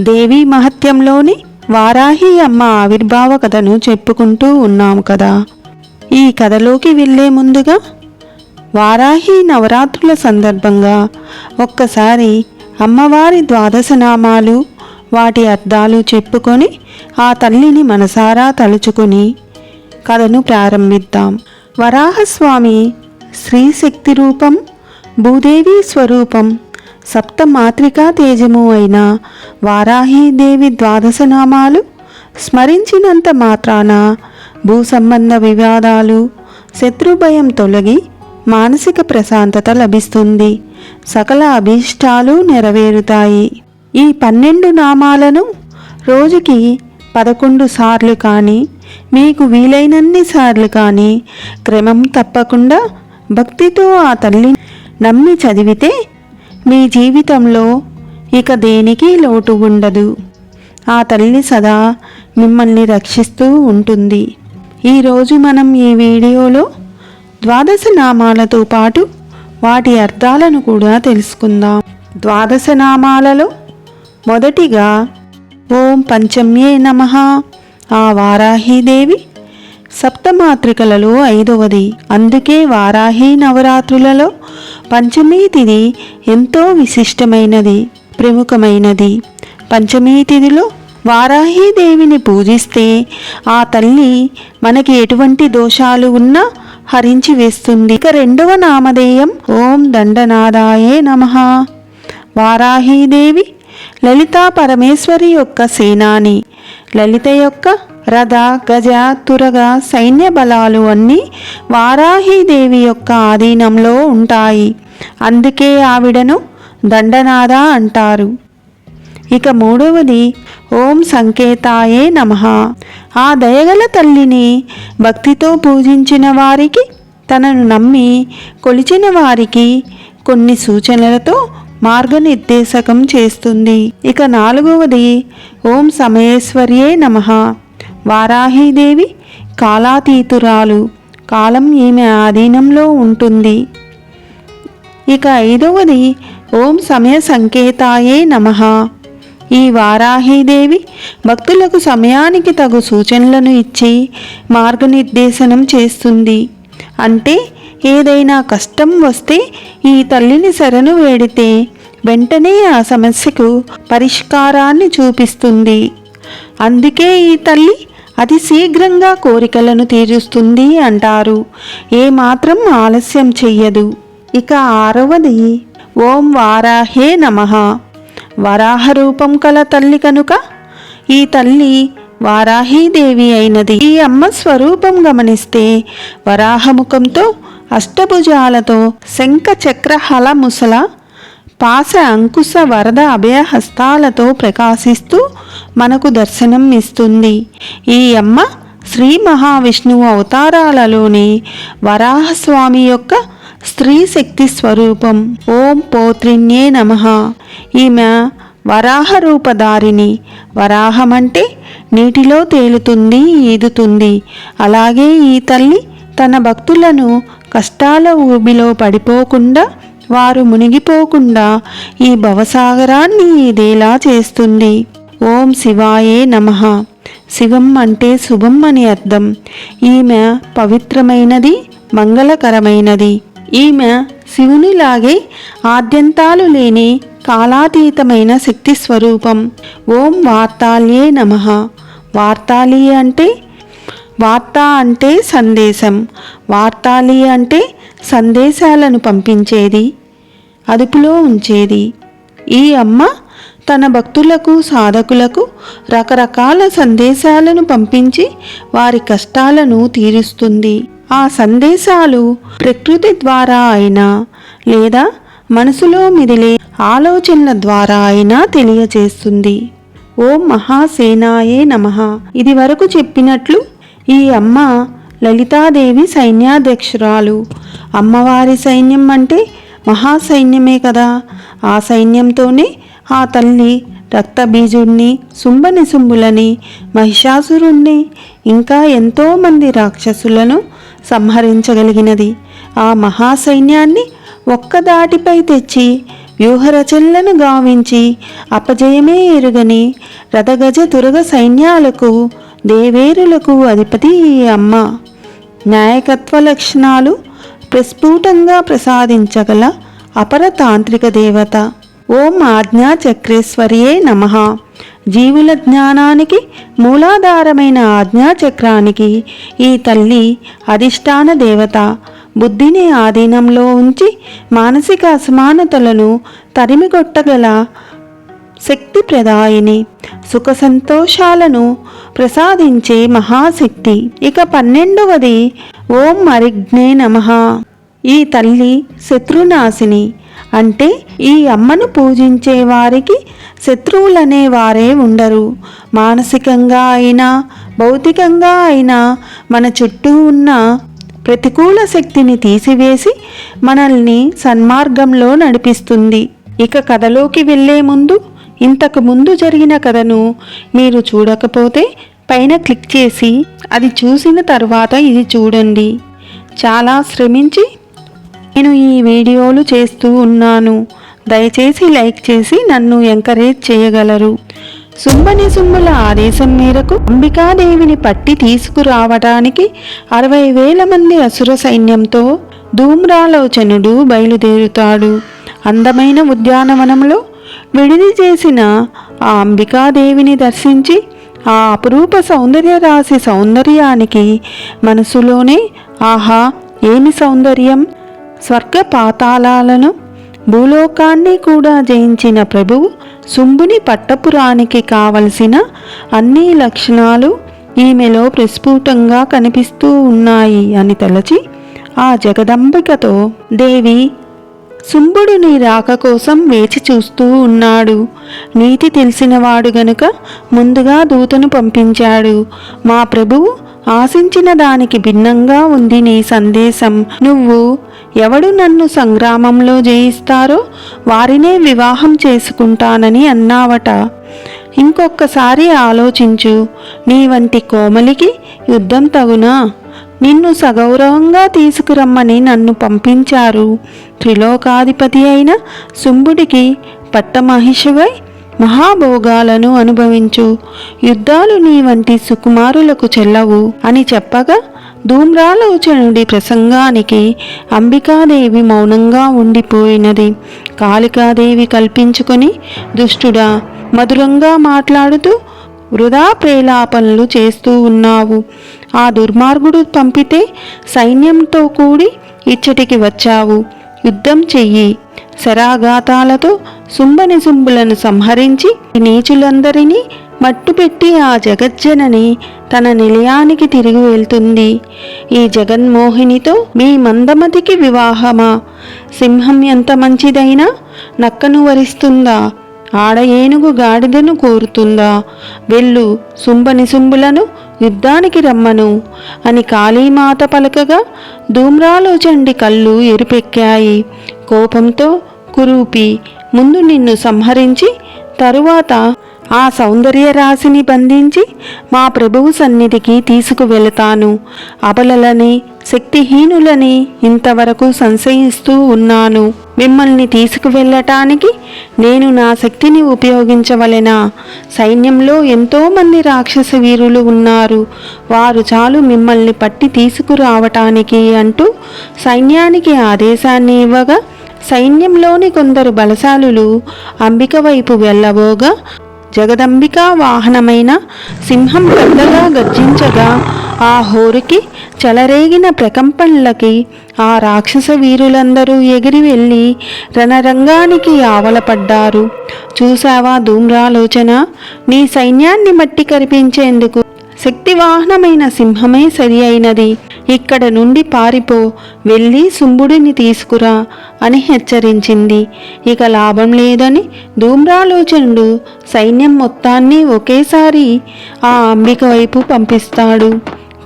దేవీ మహత్యంలోని వారాహి అమ్మ ఆవిర్భావ కథను చెప్పుకుంటూ ఉన్నాము కదా. ఈ కథలోకి వెళ్ళే ముందుగా వారాహి నవరాత్రుల సందర్భంగా ఒక్కసారి అమ్మవారి ద్వాదశ నామాలు వాటి అర్థాలు చెప్పుకొని ఆ తల్లిని మనసారా తలుచుకొని కథను ప్రారంభిద్దాం. వరాహస్వామి స్త్రీశక్తి రూపం భూదేవి స్వరూపం సప్తమాత్రికా తేజము అయిన వారాహీదేవి ద్వాదశ నామాలు స్మరించినంత మాత్రాన భూ సంబంధ వివాదాలు శత్రుభయం తొలగి మానసిక ప్రశాంతత లభిస్తుంది. సకల అభీష్టాలు నెరవేరుతాయి. ఈ పన్నెండు నామాలను రోజుకి పదకొండు సార్లు కానీ మీకు వీలైనన్ని సార్లు కానీ క్రమం తప్పకుండా భక్తితో ఆ తల్లి నమ్మి చదివితే మీ జీవితంలో ఇక దేనికి లోటు ఉండదు. ఆ తల్లి సదా మిమ్మల్ని రక్షిస్తూ ఉంటుంది. ఈరోజు మనం ఈ వీడియోలో ద్వాదశ నామాలతో పాటు వాటి అర్థాలను కూడా తెలుసుకుందాం. ద్వాదశ నామాలలో మొదటిగా ఓం పంచమ్యే నమ ఆ వారాహీదేవి సప్తమాత్రికలలో ఐదవది. అందుకే వారాహి నవరాత్రులలో పంచమీ తిథి ఎంతో విశిష్టమైనది ప్రముఖమైనది. పంచమీ తిథిలో వారాహీదేవిని పూజిస్తే ఆ తల్లి మనకి ఎటువంటి దోషాలు ఉన్నా హరించి వేస్తుంది. ఇక రెండవ నామధేయం ఓం దండనాదాయే నమః. వారాహీదేవి లలితా పరమేశ్వరి యొక్క సేనాని. లలిత యొక్క రథ గజ తురగ సైన్య బలాలు అన్నీ వారాహీదేవి యొక్క ఆధీనంలో ఉంటాయి. అందుకే ఆవిడను దండనాథ అంటారు. ఇక మూడవది ఓం సంకేతాయే నమ. ఆ దయగల తల్లిని భక్తితో పూజించిన వారికి తనను నమ్మి కొలిచిన వారికి కొన్ని సూచనలతో మార్గనిర్దేశకం చేస్తుంది. ఇక నాలుగవది ఓం సమయేశ్వర్యే నమ. వారాహీదేవి కాలాతీతురాలు కాలం ఈమె ఆధీనంలో ఉంటుంది? ఇక ఐదవది ఓం సమయ సంకేతాయే నమః. ఈ వారాహీదేవి భక్తులకు సమయానికి తగు సూచనలను ఇచ్చి మార్గనిర్దేశనం చేస్తుంది. అంటే ఏదైనా కష్టం వస్తే ఈ తల్లిని శరణు వేడితే వెంటనే ఆ సమస్యకు పరిష్కారాన్ని చూపిస్తుంది. అందుకే ఈ తల్లి అతి శీఘ్రంగా కోరికలను తీరుస్తుంది అంటారు. ఏమాత్రం ఆలస్యం చెయ్యదు. ఇక ఆరవది ఓం వారాహే నమః. వరాహ రూపం కల తల్లి కనుక ఈ తల్లి వారాహీదేవి అయినది. ఈ అమ్మ స్వరూపం గమనిస్తే వరాహముఖంతో అష్టభుజాలతో శంఖ చక్రహల ముసల పాస అంకుశ వరద అభయహస్తాలతో ప్రకాశిస్తూ మనకు దర్శనం ఇస్తుంది. ఈ అమ్మ శ్రీ మహావిష్ణువు అవతారాలలోని వరాహస్వామి యొక్క స్త్రీ శక్తి స్వరూపం. ఓం పోత్రిణ్యే నమ. ఈమె వరాహ రూపధారిని వరాహం అంటే నీటిలో తేలుతుంది ఈదుతుంది. అలాగే ఈ తల్లి తన భక్తులను కష్టాల ఊబిలో పడిపోకుండా వారు మునిగిపోకుండా ఈ భవసాగరాన్ని ఇదేలా చేస్తుంది. ఓం శివాయే నమః. శివం అంటే శుభం అని అర్థం. ఈమె పవిత్రమైనది మంగళకరమైనది. ఈమె శివునిలాగే ఆద్యంతాలు లేని కాలాతీతమైన శక్తి స్వరూపం. ఓం వార్తాల్యే నమః. వార్తాలి అంటే వార్త అంటే సందేశం. వార్తాలి అంటే సందేశాలను పంపించేది. అదుపులో ఉంచేది. ఈ అమ్మ తన భక్తులకు సాధకులకు రకరకాల సందేశాలను పంపించి వారి కష్టాలను తీరుస్తుంది. ఆ సందేశాలు ప్రకృతి ద్వారా అయినా లేదా మనసులో మిదిలే ఆలోచనల ద్వారా అయినా తెలియజేస్తుంది. ఓం మహాసేనాయే నమః. ఇది వరకు చెప్పినట్లు ఈ అమ్మ లలితాదేవి సైన్యాధ్యక్షురాలు. అమ్మవారి సైన్యం అంటే మహాసైన్యమే కదా. ఆ సైన్యంతోనే ఆ తల్లి రక్తబీజుణ్ణి శుంభనిశుంభులని మహిషాసురుణ్ణి ఇంకా ఎంతోమంది రాక్షసులను సంహరించగలిగినది. ఆ మహాసైన్యాన్ని ఒక్క దాటిపై తెచ్చి వ్యూహరచనలను గావించి అపజయమే ఎరుగని రథగజ దురగ సైన్యాలకు దేవేరులకు అధిపతి అమ్మ. నాయకత్వ లక్షణాలు ప్రస్ఫుటంగా ప్రసాదించగల అపర తాంత్రిక దేవత ఓం ఆజ్ఞా చక్రేశ్వరియే నమ. జీవుల జ్ఞానానికి మూలాధారమైన ఆజ్ఞాచక్రానికి ఈ తల్లి అధిష్టాన దేవత. బుద్ధిని ఆధీనంలో ఉంచి మానసిక అసమానతలను తరిమికొట్టగల శక్తి ప్రదాయిని సుఖ సంతోషాలను ప్రసాదించే మహాశక్తి. ఇక పన్నెండవది ఓం మరిగ్నే నమః. ఈ తల్లి శత్రునాశిని. అంటే ఈ అమ్మను పూజించే వారికి శత్రువులనే వారే ఉండరు. మానసికంగా అయినా భౌతికంగా అయినా మన చుట్టూ ఉన్న ప్రతికూల శక్తిని తీసివేసి మనల్ని సన్మార్గంలో నడిపిస్తుంది. ఇక కథలోకి వెళ్ళే ముందు ఇంతకు ముందు జరిగిన కథను మీరు చూడకపోతే పైన క్లిక్ చేసి అది చూసిన తర్వాత ఇది చూడండి. చాలా శ్రమించి నేను ఈ వీడియోలు చేస్తూ ఉన్నాను. దయచేసి లైక్ చేసి నన్ను ఎంకరేజ్ చేయగలరు. సుంబని సుమ్ముల ఆదేశం మేరకు అంబికాదేవిని పట్టి తీసుకురావటానికి అరవై వేల మంది అసుర సైన్యంతో ధూమ్రాలోచనుడు బయలుదేరుతాడు. అందమైన ఉద్యానవనంలో విడిది చేసిన ఆ అంబికాదేవిని దర్శించి ఆ అపురూప సౌందర్య రాశి సౌందర్యానికి మనసులోనే ఆహా ఏమి సౌందర్యం? స్వర్గ పాతాళాలను భూలోకాన్ని కూడా జయించిన ప్రభువు శుంభుని పట్టపురానికి కావలసిన అన్ని లక్షణాలు ఈమెలో ప్రస్ఫుటంగా కనిపిస్తూ ఉన్నాయి అని తలచి ఆ జగదంబికతో దేవి శుంభుడు నీ రాక కోసం వేచి చూస్తూ ఉన్నాడు. నీతి తెలిసినవాడు గనుక ముందుగా దూతను పంపించాడు. మా ప్రభువు ఆశించిన దానికి భిన్నంగా ఉంది నీ సందేశం. నువ్వు ఎవడు నన్ను సంగ్రామంలో జయిస్తారో వారినే వివాహం చేసుకుంటానని అన్నావట. ఇంకొక్కసారి ఆలోచించు. నీ వంటి కోమలికి యుద్ధం తగునా? నిన్ను సగౌరవంగా తీసుకురమ్మని నన్ను పంపించారు. త్రిలోకాధిపతి అయిన శుంభుడికి పట్టమహిషవై మహాభోగాలను అనుభవించు. యుద్ధాలు నీ వంటి సుకుమారులకు చెల్లవు అని చెప్పగా ధూమ్రాలోచనుడి ప్రసంగానికి అంబికాదేవి మౌనంగా ఉండిపోయినది. కాళికాదేవి కల్పించుకొని దుష్టుడా మధురంగా మాట్లాడుతూ వృధా ప్రేలాపనలు చేస్తూ ఉన్నావు. ఆ దుర్మార్గుడు పంపితే సైన్యంతో కూడి ఇచ్చటికి వచ్చావు. యుద్ధం చెయ్యి. శరాఘాతాలతో సుంబని సంహరించి నీచులందరినీ మట్టుపెట్టి ఆ జగజ్జనని తన నిలయానికి తిరిగి వెళ్తుంది. ఈ జగన్మోహినితో మీ మందమతికి వివాహమా? సింహం ఎంత మంచిదైనా నక్కను వరిస్తుందా? ఆడ ఏనుగు గాడిదను కోరుతుందా? వెళ్ళు సుంబని సుంబులను యుద్ధానికి రమ్మను. అని కాళీమాత పలకగా ధూమ్రాలోచండి కళ్ళు ఎరుపెక్కాయి. కోపంతో కురూపి ముందు నిన్ను సంహరించి తరువాత ఆ సౌందర్య రాశిని బంధించి మా ప్రభువు సన్నిధికి తీసుకువెళతాను. అబలలని శక్తిహీనులని ఇంతవరకు సంశయిస్తూ ఉన్నాను. మిమ్మల్ని తీసుకువెళ్ళటానికి నేను నా శక్తిని ఉపయోగించవలెనా? సైన్యంలో ఎంతోమంది రాక్షస వీరులు ఉన్నారు. వారు చాలు మిమ్మల్ని పట్టి తీసుకురావటానికి అంటూ సైన్యానికి ఆదేశాన్ని ఇవ్వగా సైన్యంలోని కొందరు బలశాలులు అంబిక వైపు వెళ్ళబోగా జగదంబిక వాహనమైన సింహం పెద్దగా గర్జించగా ఆ హోరుకి చెలరేగిన ప్రకంపనలకి ఆ రాక్షస వీరులందరూ ఎగిరి వెళ్ళి రణరంగానికి ఆవలపడ్డారు. చూసావా ధూమ్రాలోచన? నీ సైన్యాన్ని మట్టి కరిపించేందుకు శక్తివాహనమైన సింహమే సరి అయినది. ఇక్కడ నుండి పారిపో వెళ్ళి శుంభుడిని తీసుకురా అని హెచ్చరించింది. ఇక లాభం లేదని ధూమ్రాలోచనుడు సైన్యం మొత్తాన్ని ఒకేసారి ఆ అంబిక వైపు పంపిస్తాడు.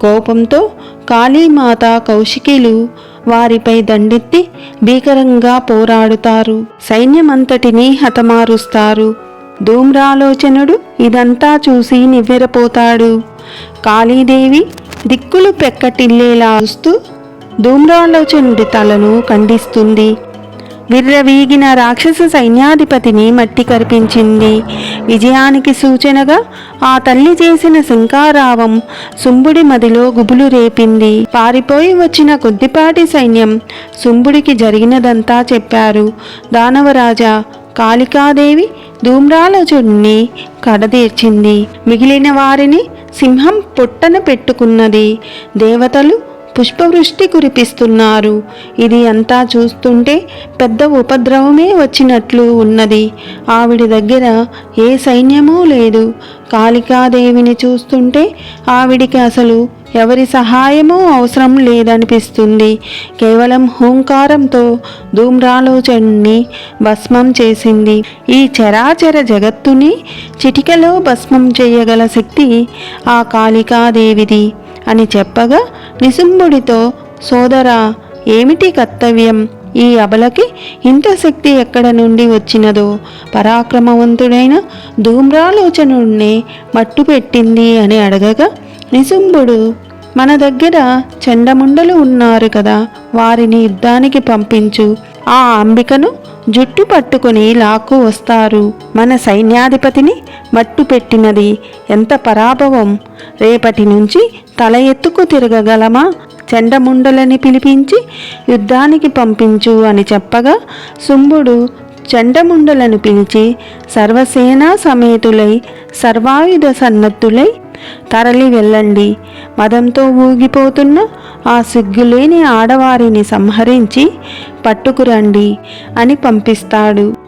కోపంతో కాళీమాత కౌశికీలు వారిపై దండెత్తి భీకరంగా పోరాడుతారు. సైన్యమంతటినీ హతమారుస్తారు. ధూమ్రాలోచనుడు ఇదంతా చూసి నివ్వెరపోతాడు. కాళీదేవి దిక్కులు పెక్కటిల్లేలా చూస్తూ ధూమ్రాలోచనుడి తలను ఖండిస్తుంది. విర్రవీగిన రాక్షస సైన్యాధిపతిని మట్టి కరిపించింది విజయానికి సూచనగా ఆ తల్లి చేసిన శంకారావం శుంభుడి మదిలో గుబులు రేపింది. పారిపోయి వచ్చిన కొద్దిపాటి సైన్యం శుంభుడికి జరిగినదంతా చెప్పారు. దానవరాజా కాళికాదేవి ధూమ్రాలచుడిని కడదీర్చింది మిగిలిన వారిని సింహం పొట్టన పెట్టుకున్నది. దేవతలు పుష్పవృష్టి కురిపిస్తున్నారు. ఇది అంతా చూస్తుంటే పెద్ద ఉపద్రవమే వచ్చినట్లు ఉన్నది. ఆవిడ దగ్గర ఏ సైన్యమూ లేదు. కాళికాదేవిని చూస్తుంటే ఆవిడికి అసలు ఎవరి సహాయమూ అవసరం లేదనిపిస్తుంది. కేవలం హూంకారంతో ధూమ్రాలోచనని భస్మం చేసింది. ఈ చరాచర జగత్తుని చిటికలో భస్మం చేయగల శక్తి ఆ కాళికాదేవిది అని చెప్పగా నిసుంబుడితో సోదరా ఏమిటి కర్తవ్యం? ఈ అబలకి ఇంత శక్తి ఎక్కడ నుండి వచ్చినదో? పరాక్రమవంతుడైన ధూమ్రాలోచనుడినే మట్టు పెట్టింది అని అడగగా నిశుంభుడు మన దగ్గర చండముండలు ఉన్నారు కదా వారిని యుద్ధానికి పంపించు. ఆ అంబికను జుట్టు పట్టుకుని లాక్కు వస్తారు. మన సైన్యాధిపతిని మట్టు పెట్టినది ఎంత పరాభవం. రేపటి నుంచి తల ఎత్తుకు తిరగగలమా? చండముండలని పిలిపించి యుద్ధానికి పంపించు అని చెప్పగా శుంభుడు చండముండలను పిలిచి సర్వసేనా సమేతులై సర్వాయుధ సన్నద్ధులై తరలి వెళ్ళండి. మదంతో ఊగిపోతున్న ఆ సిగ్గులేని ఆడవారిని సంహరించి పట్టుకురండి అని పంపిస్తాడు.